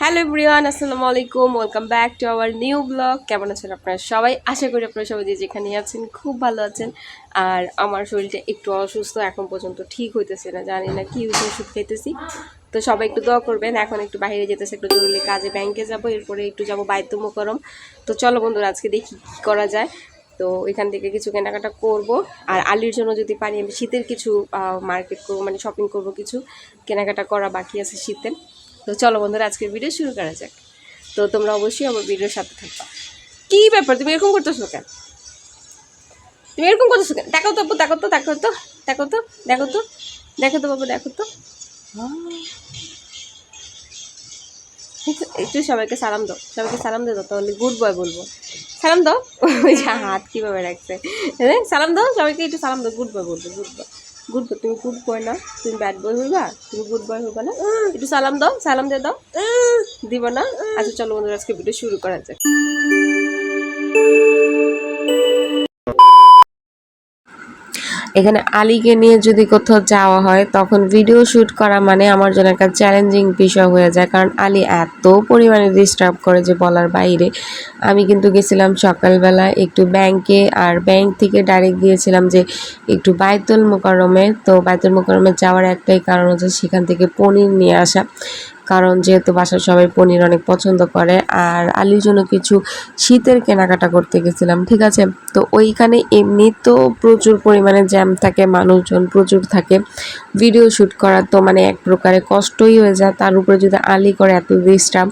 Hello everyone, আসসালামু আলাইকুম। Welcome back to our new blog কেমন আছেন আপনারা সবাই? আশা করি আপনারা সবাই যে যেখানে আছেন খুব ভালো আছেন। আর আমার শরীরটা একটু অসুস্থ, এখন পর্যন্ত ঠিক হইতেছে না, জানি না কি হয়েছে ওষুধ খেতেছি তো সবাই একটু দোয়া করবেন, এখন একটু বাইরে যেতেছে, একটু জরুরি কাজে ব্যাংকে যাব, এরপরে একটু যাব বায়তুমকরম তো চলো বন্ধুরা, আজকে দেখি কী করা যায়। তো এখান থেকে কিছু কেনাকাটা করব। আর আলির জন্য যদি পারি, আমি শীতের কিছু মার্কেট করব মানে শপিং করব কিছু। কেনাকাটা করা বাকি আছে শীতের তো চলো বন্ধুরা, আজকের ভিডিও শুরু করা যাক। তো তোমরা অবশ্যই আমার ভিডিওর সাথে থাকবা কি ব্যাপার? তুমি এরকম করতেছো কেন? তুমি এরকম করতেছো কেন? দেখো তো দেখো তো দেখো তো দেখো তো দেখো তো দেখো তো বাবু দেখো তো। একটু- সবাইকে সালাম দাও, সবাইকে সালাম দিয়ে দাও, তাহলে গুড বয় বলব। সালাম দাও। ওই হাত কীভাবে রাখছে। হ্যাঁ সালাম দাও, সবাইকে একটু সালাম দাও গুড বয় বলব গুড বয় গুড বয় তুমি গুড বয় না তুমি ব্যাড বয় হইবা তুমি গুড বয় হইবা না। একটু সালাম দাও সালাম দিয়ে দাও। দিব না। আচ্ছা চলো বন্ধুরা আজকে ভিডিও শুরু করা যাক। এখানে আলীকে নিয়ে যদি কোথাও যাওয়া হয়, তখন ভিডিও শ্যুট করা মানে আমার জন্য একটা চ্যালেঞ্জিং বিষয় হয়ে যায়। কারণ আলী এত পরিমাণে ডিস্টার্ব করে যে বলার বাইরে। আমি কিন্তু গেছিলাম সকালবেলা একটু ব্যাংকে আর ব্যাংক থেকে ডাইরেক্ট গিয়েছিলাম যে একটু বায়তুল মোকারমে তো বায়তুল মোকারমে যাওয়ার একটাই কারণ হচ্ছে সেখান থেকে পনির নিয়ে আসা। কারণ যেহেতু বাসার সবাই পনির অনেক পছন্দ করে, আর আলির জন্য কিছু শীতের কেনাকাটা করতে গেছিলাম, ঠিক আছে? তো ওইখানে এমনি তো প্রচুর পরিমাণে জ্যাম থাকে, মানুষজন প্রচুর থাকে। ভিডিও শ্যুট করা তো মানে এক প্রকারে কষ্টই হয়ে যায়, তার উপরে যদি আলি করে এত ডিস্টার্ব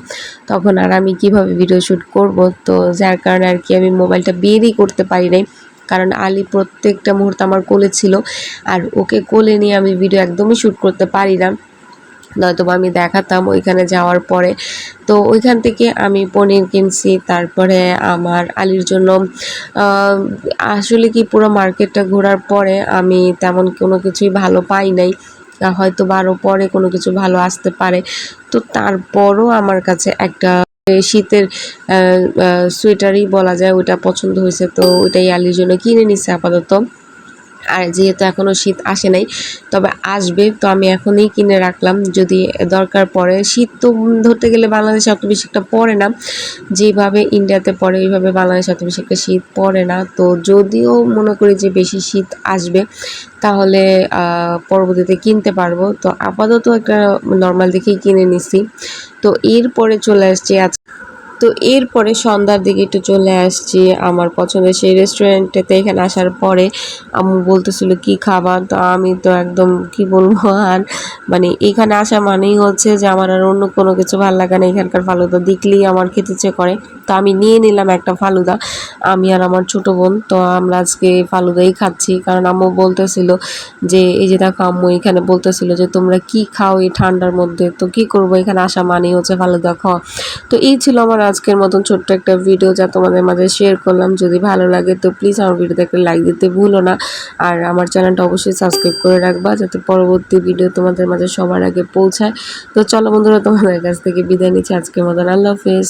তখন আর আমি কীভাবে ভিডিও শ্যুট করব? তো যার কারণে আর কি আমি মোবাইলটা বেরই করতে পারি নাই, কারণ আলী প্রত্যেকটা মুহূর্ত আমার কোলে ছিল, আর ওকে কোলে নিয়ে আমি ভিডিও একদমই শ্যুট করতে পারি না। নয়তো আমি দেখাতাম ওইখানে যাওয়ার পরে। তো ওইখান থেকে আমি পনির কিনছি, তারপরে আমার আলির জন্য আসলে কি পুরো মার্কেটটা ঘোরার পরে আমি তেমন কোনো কিছুই ভালো পাই নাই। হয়তো বারো পরে কোনো কিছু ভালো আসতে পারে। তো তারপরও আমার কাছে একটা শীতের সোয়েটারই বলা যায়, ওইটা পছন্দ হয়েছে। তো ওইটাই আলির জন্য কিনে নিচ্ছে আপাতত। আর যেহেতু এখনও শীত আসে নাই, তবে আসবে, তো আমি এখনই কিনে রাখলাম। যদি দরকার পড়ে, শীত তো ধরতে গেলে বাংলাদেশে অত বেশি একটা পড়ে না। যেভাবে ইন্ডিয়াতে পড়ে ওইভাবে বাংলাদেশে অত বেশি একটা শীত পড়ে না। তো যদিও মনে করি যে বেশি শীত আসবে, তাহলে পরবর্তীতে কিনতে পারব। তো আপাতত একটা নর্মাল দেখেই কিনে নিছি। তো এরপরে চলে আসছে আজ তো এরপরে সন্ধ্যার দিকে একটু চলে আসছি আমার পছন্দের সেই রেস্টুরেন্টেতে এখানে আসার পরে আম্মু বলতেছিল, কি খাবার? তো আমি তো একদম, কি বলব আর মানে এখানে আসা মানেই হচ্ছে যে আমার আর অন্য কোনো কিছু ভালো লাগে না। এখানকার ফালুদা দেখলেই আমার খেতে ইচ্ছে করে। তো আমি নিয়ে নিলাম একটা ফালুদা, আমি আর আমার ছোট বোন। তো আমরা আজকে ফালুদাই খাচ্ছি, কারণ আম্মু বলতেছিল যে, এই যে দেখো আম্মু এখানে বলতেছিল যে, তোমরা কি খাও এই ঠান্ডার মধ্যে? তো কি করব? এখানে আসা মানেই হচ্ছে ফালুদা খাওয়া। তো এই ছিল আমার আজকের মতন ছোট্ট একটা ভিডিও যা তোমাদের মাঝে শেয়ার করলাম। যদি ভালো লাগে তো প্লিজ আমার ভিডিওতে একটা লাইক দিতে ভুলো না। আর আমার চ্যানেলটা অবশ্যই সাবস্ক্রাইব করে রাখবা যাতে পরবর্তী ভিডিও তোমাদের মাঝে সবার আগে পৌঁছায়। তো চলো বন্ধুরা, তোমাদের কাছ থেকে বিদায় নিচ্ছি আজকের মতন। আল্লাহ হাফেজ।